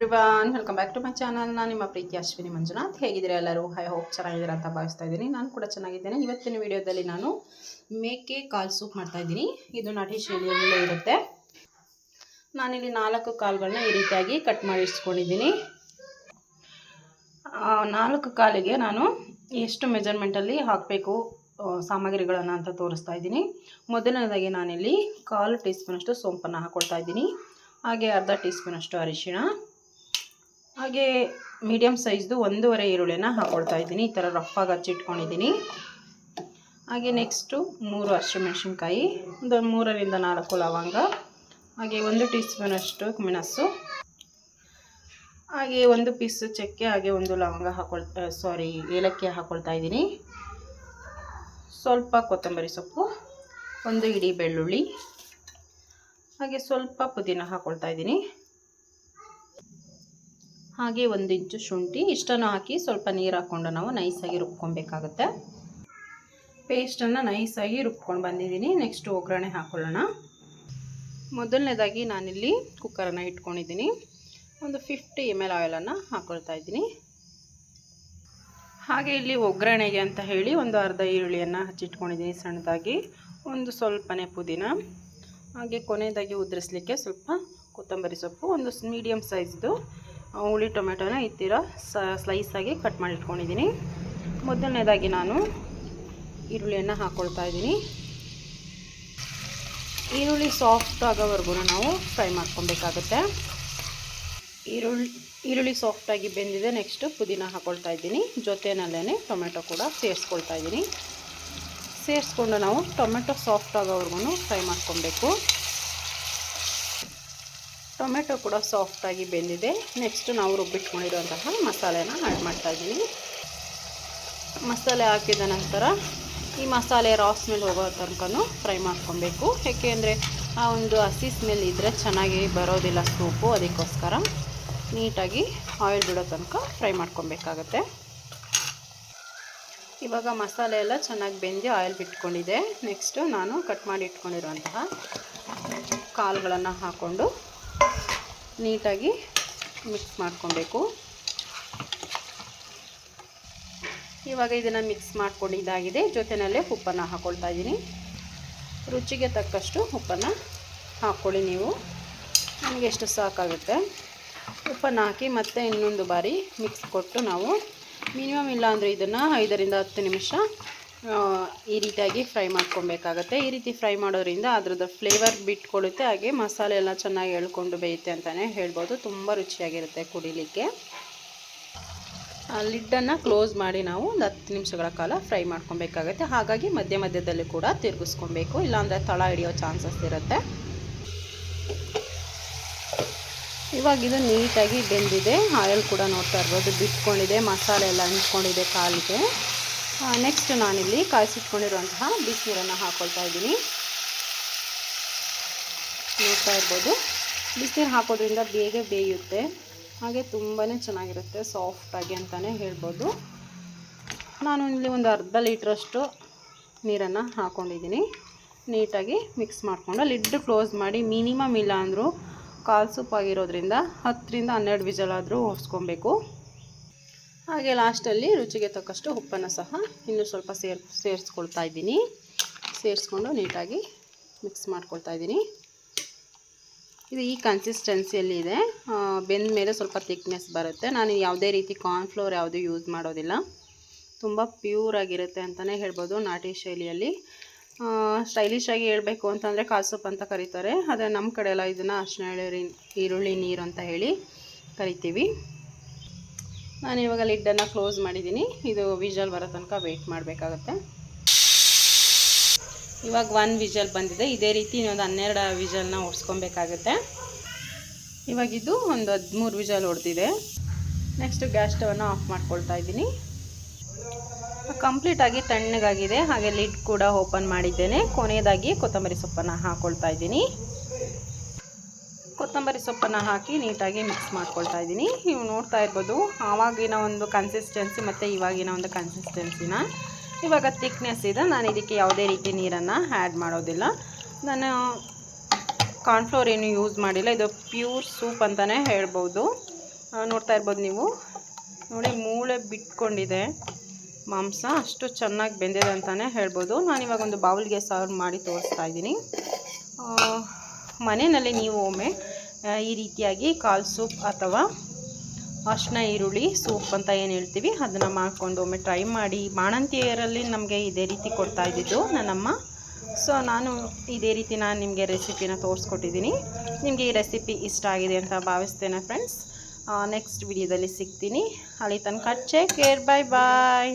Everyone welcome back to my channel ನಾನು ನಿಮ್ಮ ಪ್ರೀತಿ ಅಶ್ವಿನಿ ಮಂಜುನಾಥ್. ಹೇಗಿದ್ದೀರಾ ಎಲ್ಲರೂ? ಹೈ ಹೋಪ್ ಚೆನ್ನಾಗಿದ್ದೀರಾ ಅಂತ ಭಾವಿಸ್ತಾ ಇದ್ದೀನಿ. ನಾನು ಕೂಡ ಚೆನ್ನಾಗಿದ್ದೇನೆ. ಇವತ್ತಿನ ವಿಡಿಯೋದಲ್ಲಿ ನಾನು ಮೇಕೆ ಕಾಲ್ ಸೂಪ್ ಮಾಡ್ತಾ ಇದ್ದೀನಿ. ಇದು ನಾಟಿ ಶೈಲಿಯಲ್ಲೇ ಇರುತ್ತೆ. ನಾನಿಲ್ಲಿ ನಾಲ್ಕು ಕಾಲುಗಳನ್ನ ಈ ರೀತಿಯಾಗಿ ಕಟ್ ಮಾಡಿ ಇಟ್ಸ್ಕೊಂಡಿದ್ದೀನಿ ಆ, ನಾಲ್ಕು ಕಾಲಿಗೆ ನಾನು ಎಷ್ಟು ಮೆಜರ್ಮೆಂಟಲ್ಲಿ ಹಾಕಬೇಕು ಸಾಮಗ್ರಿಗಳನ್ನು ಅಂತ ತೋರಿಸ್ತಾ ಇದ್ದೀನಿ. ಮೊದಲನೇದಾಗಿ ನಾನಿಲ್ಲಿ ಕಾಲು ಟೀ ಸ್ಪೂನಷ್ಟು ಸೋಂಪನ್ನು ಹಾಕ್ಕೊಳ್ತಾ ಇದ್ದೀನಿ. ಹಾಗೆ ಅರ್ಧ ಟೀ ಸ್ಪೂನಷ್ಟು ಅರಿಶಿಣ. ಹಾಗೆ ಮೀಡಿಯಮ್ ಸೈಜ್ದು ಒಂದೂವರೆ ಈರುಳ್ಳಿನ ಹಾಕ್ಕೊಳ್ತಾ ಇದ್ದೀನಿ. ಈ ಥರ ರಫಾಗಿ ಹಚ್ಚಿಟ್ಕೊಂಡಿದ್ದೀನಿ. ಹಾಗೆ ನೆಕ್ಸ್ಟು ಮೂರು ಹಸಿಮೆಣ್ಸಿನ್ಕಾಯಿ, ಒಂದು ಮೂರರಿಂದ ನಾಲ್ಕು ಲವಂಗ, ಹಾಗೆ ಒಂದು ಟೀ ಸ್ಪೂನಷ್ಟು ಮೆಣಸು, ಹಾಗೆ ಒಂದು ಪೀಸ್ ಚಕ್ಕೆ, ಹಾಗೆ ಒಂದು ಲವಂಗ ಹಾಕೊಳ್ ಸಾರಿ ಏಲಕ್ಕಿ ಹಾಕ್ಕೊಳ್ತಾ ಇದ್ದೀನಿ. ಸ್ವಲ್ಪ ಕೊತ್ತಂಬರಿ ಸೊಪ್ಪು, ಒಂದು ಇಡೀ ಬೆಳ್ಳುಳ್ಳಿ, ಹಾಗೆ ಸ್ವಲ್ಪ ಪುದೀನ ಹಾಕ್ಕೊಳ್ತಾ ಇದ್ದೀನಿ. ಹಾಗೆ ಒಂದು ಇಂಚು ಶುಂಠಿ, ಇಷ್ಟನ್ನು ಹಾಕಿ ಸ್ವಲ್ಪ ನೀರು ಹಾಕ್ಕೊಂಡು ನಾವು ನೈಸಾಗಿ ರುಬ್ಕೊಬೇಕಾಗುತ್ತೆ. ಪೇಸ್ಟನ್ನು ನೈಸಾಗಿ ರುಬ್ಕೊಂಡು ಬಂದಿದ್ದೀನಿ. ನೆಕ್ಸ್ಟ್ ಒಗ್ಗರಣೆ ಹಾಕ್ಕೊಳ್ಳೋಣ ಮೊದಲನೇದಾಗಿ ನಾನಿಲ್ಲಿ ಕುಕ್ಕರನ್ನು ಇಟ್ಕೊಂಡಿದ್ದೀನಿ. ಒಂದು ಫಿಫ್ಟಿ ಎಂ ಎಲ್ ಆಯಿಲನ್ನು ಹಾಕ್ಕೊಳ್ತಾ ಇದ್ದೀನಿ. ಹಾಗೆ ಇಲ್ಲಿ ಒಗ್ಗರಣೆಗೆ ಅಂತ ಹೇಳಿ ಒಂದು ಅರ್ಧ ಈರುಳ್ಳಿಯನ್ನು ಹಚ್ಚಿಟ್ಕೊಂಡಿದ್ದೀನಿ ಸಣ್ಣದಾಗಿ. ಒಂದು ಸ್ವಲ್ಪನೇ ಪುದೀನ. ಹಾಗೆ ಕೊನೆಯದಾಗಿ ಉದುರಿಸ್ಲಿಕ್ಕೆ ಸ್ವಲ್ಪ ಕೊತ್ತಂಬರಿ ಸೊಪ್ಪು. ಒಂದು ಮೀಡಿಯಮ್ ಸೈಜ್ದು ಹುಳಿ ಟೊಮೆಟೊನ ಈ ಥರ ಸ್ಲೈಸಾಗಿ ಕಟ್ ಮಾಡಿ ಇಟ್ಕೊಂಡಿದ್ದೀನಿ ಮೊದಲನೇದಾಗಿ ನಾನು ಈರುಳ್ಳಿಯನ್ನು ಹಾಕ್ಕೊಳ್ತಾ ಇದ್ದೀನಿ. ಈರುಳ್ಳಿ ಸಾಫ್ಟ್ ಆಗೋವರೆಗೂ ನಾವು ಫ್ರೈ ಮಾಡ್ಕೊಬೇಕಾಗುತ್ತೆ. ಈರುಳ್ಳಿ ಈರುಳ್ಳಿ ಸಾಫ್ಟಾಗಿ ಬೆಂದಿದೆ ನೆಕ್ಸ್ಟು ಪುದೀನ ಹಾಕ್ಕೊಳ್ತಾ ಇದ್ದೀನಿ. ಜೊತೆಯಲ್ಲೇ ಟೊಮೆಟೊ ಕೂಡ ಸೇರಿಸ್ಕೊಳ್ತಾ ಇದ್ದೀನಿ. ಸೇರಿಸ್ಕೊಂಡು ನಾವು ಟೊಮೆಟೊ ಸಾಫ್ಟ್ ಆಗೋವರೆಗೂ ಫ್ರೈ ಮಾಡ್ಕೊಬೇಕು ಟೊಮೆಟೊ ಕೂಡ ಸಾಫ್ಟಾಗಿ ಬೆಂದಿದೆ. ನೆಕ್ಸ್ಟ್ ನಾವು ರುಬ್ಬಿಟ್ಕೊಂಡಿರುವಂತಹ ಮಸಾಲೆನ ಆ್ಯಡ್ ಮಾಡ್ತಾ ಇದ್ದೀನಿ. ಮಸಾಲೆ ಹಾಕಿದ ನಂತರ ಈ ಮಸಾಲೆ ರಾ ಸ್ಮೆಲ್ ಹೋಗೋ ತನಕನೂ ಫ್ರೈ ಮಾಡ್ಕೊಬೇಕು. ಏಕೆಂದರೆ ಆ ಒಂದು ಹಸಿ ಸ್ಮೆಲ್ ಇದ್ದರೆ ಚೆನ್ನಾಗಿ ಬರೋದಿಲ್ಲ ಸೂಪು, ಅದಕ್ಕೋಸ್ಕರ ನೀಟಾಗಿ ಆಯಿಲ್ ಬಿಡೋ ತನಕ ಫ್ರೈ ಮಾಡ್ಕೊಬೇಕಾಗತ್ತೆ. ಇವಾಗ ಮಸಾಲೆ ಎಲ್ಲ ಚೆನ್ನಾಗಿ ಬೆಂದು ಆಯಿಲ್ ಬಿಟ್ಕೊಂಡಿದೆ. ನೆಕ್ಸ್ಟು ನಾನು ಕಟ್ ಮಾಡಿ ಇಟ್ಕೊಂಡಿರುವಂತಹ ಕಾಳುಗಳನ್ನು ಹಾಕ್ಕೊಂಡು ನೀಟಾಗಿ ಮಿಕ್ಸ್ ಮಾಡ್ಕೊಬೇಕು. ಇವಾಗ ಇದನ್ನು ಮಿಕ್ಸ್ ಮಾಡ್ಕೊಂಡು ಇದಾಗಿದೆ. ಜೊತೆಯಲ್ಲೇ ಉಪ್ಪನ್ನು ಹಾಕ್ಕೊಳ್ತಾ ಇದ್ದೀನಿ. ರುಚಿಗೆ ತಕ್ಕಷ್ಟು ಉಪ್ಪನ್ನು ಹಾಕ್ಕೊಳ್ಳಿ ನೀವು. ನಮಗೆ ಎಷ್ಟು ಸಾಕಾಗುತ್ತೆ. ಉಪ್ಪನ್ನು ಹಾಕಿ ಮತ್ತೆ ಇನ್ನೊಂದು ಬಾರಿ ಮಿಕ್ಸ್ ಕೊಟ್ಟು ನಾವು ಮಿನಿಮಮ್ ಇಲ್ಲ ಅಂದರೆ ಇದನ್ನು ಐದರಿಂದ ಹತ್ತು ನಿಮಿಷ ಈ ರೀತಿಯಾಗಿ ಫ್ರೈ ಮಾಡ್ಕೊಬೇಕಾಗತ್ತೆ. ಈ ರೀತಿ ಫ್ರೈ ಮಾಡೋದ್ರಿಂದ ಅದ್ರದ್ದು ಫ್ಲೇವರ್ ಬಿಟ್ಕೊಳ್ಳುತ್ತೆ ಹಾಗೆ ಮಸಾಲೆ ಎಲ್ಲ ಚೆನ್ನಾಗಿ ಎಳ್ಕೊಂಡು ಬೇಯುತ್ತೆ ಅಂತಲೇ ಹೇಳ್ಬೋದು. ತುಂಬ ರುಚಿಯಾಗಿರುತ್ತೆ ಕುಡಿಲಿಕ್ಕೆ. ಲಿಡ್ಡನ್ನು ಕ್ಲೋಸ್ ಮಾಡಿ ನಾವು ಒಂದು ಹತ್ತು ನಿಮಿಷಗಳ ಕಾಲ ಫ್ರೈ ಮಾಡ್ಕೊಬೇಕಾಗತ್ತೆ. ಹಾಗಾಗಿ ಮಧ್ಯ ಮಧ್ಯದಲ್ಲಿ ಕೂಡ ತಿರುಗಿಸ್ಕೊಬೇಕು. ಇಲ್ಲಾಂದರೆ ತಳ ಹಿಡಿಯೋ ಚಾನ್ಸಸ್ ಇರುತ್ತೆ. ಇವಾಗ ಇದು ನೀಟಾಗಿ ಬೆಂದಿದೆ. ಆಯಿಲ್ ಕೂಡ ನೋಡ್ತಾ ಇರ್ಬೋದು. ಬಿಟ್ಕೊಂಡಿದೆ, ಮಸಾಲೆ ಎಲ್ಲ ಅಂಟ್ಕೊಂಡಿದೆ ಕಾಲಿಗೆ. ನೆಕ್ಸ್ಟ್ ನಾನಿಲ್ಲಿ ಕಾಯಿಸಿಟ್ಕೊಂಡಿರುವಂತಹ ಬಿಸಿನೀರನ್ನು ಹಾಕ್ಕೊಳ್ತಾ ಇದ್ದೀನಿ. ನೋಡ್ತಾ ಇರ್ಬೋದು. ಬಿಸಿನೀರು ಹಾಕೋದ್ರಿಂದ ಬೇಗ ಬೇಯುತ್ತೆ. ಹಾಗೆ ತುಂಬಾ ಚೆನ್ನಾಗಿರುತ್ತೆ ಸಾಫ್ಟಾಗಿ ಅಂತಲೇ ಹೇಳ್ಬೋದು. ನಾನು ಇಲ್ಲಿ ಒಂದು ಅರ್ಧ ಲೀಟ್ರಷ್ಟು ನೀರನ್ನು ಹಾಕ್ಕೊಂಡಿದ್ದೀನಿ ನೀಟಾಗಿ ಮಿಕ್ಸ್ ಮಾಡಿಕೊಂಡು ಲಿಡ್ ಕ್ಲೋಸ್ ಮಾಡಿ ಮಿನಿಮಮ್ ಇಲ್ಲ ಅಂದರೂ ಕಾಲು ಸೂಪ್ ಆಗಿರೋದ್ರಿಂದ ಹತ್ತರಿಂದ ಹನ್ನೆರಡು ವಿಜಲಾದರೂ ಹೊಡ್ಸ್ಕೊಬೇಕು ಹಾಗೆ ಲಾಸ್ಟಲ್ಲಿ ರುಚಿಗೆ ತಕ್ಕಷ್ಟು ಉಪ್ಪನ್ನು ಸಹ ಇನ್ನೂ ಸ್ವಲ್ಪ ಸೇರ್, ಸೇರಿಸ್ಕೊಳ್ತಾ ಇದ್ದೀನಿ. ಸೇರಿಸ್ಕೊಂಡು ನೀಟಾಗಿ ಮಿಕ್ಸ್ ಮಾಡ್ಕೊಳ್ತಾ ಇದ್ದೀನಿ. ಇದು ಈ ಕನ್ಸಿಸ್ಟೆನ್ಸಿಯಲ್ಲಿ ಇದೆ. ಬೆಂದ ಮೇಲೆ ಸ್ವಲ್ಪ ತಿಕ್ನೆಸ್ ಬರುತ್ತೆ. ನಾನು ಯಾವುದೇ ರೀತಿ ಕಾರ್ನ್ಫ್ಲೋರ್ ಯಾವುದೂ ಯೂಸ್ ಮಾಡೋದಿಲ್ಲ. ತುಂಬ ಪ್ಯೂರ್ ಆಗಿರುತ್ತೆ ಅಂತಲೇ ಹೇಳ್ಬೋದು ನಾಟಿ ಶೈಲಿಯಲ್ಲಿ. ಸ್ಟೈಲಿಶ್ ಆಗಿ ಹೇಳಬೇಕು ಅಂತಂದರೆ ಕಾಸೂಪ್ ಅಂತ ಕರೀತಾರೆ. ಆದರೆ ನಮ್ಮ ಕಡೆ ಎಲ್ಲ ಇದನ್ನು ಅರ್ಶಿನ ಈರುಳ್ಳಿ, ನೀರು ಅಂತ ಹೇಳಿ ಕರಿತೀವಿ. ನಾನು ಇವಾಗ ಲಿಡ್ಡನ್ನು ಕ್ಲೋಸ್ ಮಾಡಿದ್ದೀನಿ. ಇದು ವಿಜಲ್ ಬರೋ ತನಕ ವೆಯ್ಟ್ ಮಾಡಬೇಕಾಗತ್ತೆ. ಇವಾಗ ಒನ್ ವಿಜಲ್ ಬಂದಿದೆ. ಇದೇ ರೀತಿ ಇನ್ನೊಂದು ಹನ್ನೆರಡು ವಿಜಲ್ನ ಓಡಿಸ್ಕೊಬೇಕಾಗುತ್ತೆ. ಇವಾಗಿದ್ದು ಒಂದು ಹದಿಮೂರು ವಿಜಲ್ ಹೊಡೆದಿದೆ ನೆಕ್ಸ್ಟ್ ಗ್ಯಾಸ್ ಸ್ಟವನ್ನು ಆಫ್ ಮಾಡ್ಕೊಳ್ತಾ ಇದ್ದೀನಿ. ಕಂಪ್ಲೀಟಾಗಿ ತಣ್ಣಗಾಗಿದೆ. ಹಾಗೆ ಲಿಡ್ ಕೂಡ ಓಪನ್ ಮಾಡಿದ್ದೇನೆ. ಕೊನೆಯದಾಗಿ ಕೊತ್ತಂಬರಿ ಸೊಪ್ಪನ್ನು ಹಾಕ್ಕೊಳ್ತಾ ಇದ್ದೀನಿ. ಕೊತ್ತಂಬರಿ ಸೊಪ್ಪನ್ನು ಹಾಕಿ ನೀಟಾಗಿ ಮಿಕ್ಸ್ ಮಾಡ್ಕೊಳ್ತಾ ಇದ್ದೀನಿ. ನೀವು ನೋಡ್ತಾ ಇರ್ಬೋದು, ಆವಾಗಿನ ಒಂದು ಕನ್ಸಿಸ್ಟೆನ್ಸಿ ಮತ್ತು ಇವಾಗಿನ ಒಂದು ಕನ್ಸಿಸ್ಟೆನ್ಸಿನ ಇವಾಗ ತಿಕ್ನೆಸ್ ಇದೆ, ನಾನು ಇದಕ್ಕೆ ಯಾವುದೇ ರೀತಿ ನೀರನ್ನು ಆ್ಯಡ್ ಮಾಡೋದಿಲ್ಲ. ನಾನು ಕಾರ್ನ್ಫ್ಲೋರ್ ಏನು ಯೂಸ್ ಮಾಡಿಲ್ಲ, ಇದು ಪ್ಯೂರ್ ಸೂಪ್ ಅಂತಲೇ ಹೇಳ್ಬೋದು. ನೋಡ್ತಾ ಇರ್ಬೋದು ನೀವು. ನೋಡಿ, ಮೂಳೆ ಬಿಟ್ಕೊಂಡಿದೆ. ಮಾಂಸ ಅಷ್ಟು ಚೆನ್ನಾಗಿ ಬೆಂದಿದೆ ಅಂತಲೇ ಹೇಳ್ಬೋದು. ನಾನಿವಾಗ ಒಂದು ಬೌಲ್ಗೆ ಸರ್ವ್ ಮಾಡಿ ತೋರಿಸ್ತಾ ಇದ್ದೀನಿ. ಮನೆಯಲ್ಲಿ ನೀವು ಒಮ್ಮೆ ಈ ರೀತಿಯಾಗಿ ಕಾಲು ಸೂಪ್ ಅಥವಾ ಅರ್ಶಿನ ಈರುಳ್ಳಿ ಸೂಪ್ ಅಂತ ಏನು ಹೇಳ್ತೀವಿ, ಅದನ್ನು ಮಾಡಿಕೊಂಡು ಒಮ್ಮೆ ಟ್ರೈ ಮಾಡಿ. ಬಾಣಂತಿಯರಲ್ಲಿ ನಮಗೆ ಇದೇ ರೀತಿ ಕೊಡ್ತಾ ಇದ್ದಿದ್ದು ನನ್ನಮ್ಮ. ಸೊ ನಾನು ಇದೇ ರೀತಿ ನಾನು ನಿಮಗೆ ರೆಸಿಪಿನ ತೋರಿಸ್ಕೊಟ್ಟಿದ್ದೀನಿ. ನಿಮಗೆ ಈ ರೆಸಿಪಿ ಇಷ್ಟ ಆಗಿದೆ ಅಂತ ಭಾವಿಸ್ತೇನೆ ಫ್ರೆಂಡ್ಸ್ ನೆಕ್ಸ್ಟ್ ವಿಡಿಯೋದಲ್ಲಿ ಸಿಗ್ತೀನಿ. ಅಲ್ಲಿ ತನಕ ಚೇಕ್ ಕೇರ್ ಬಾಯ್ ಬಾಯ್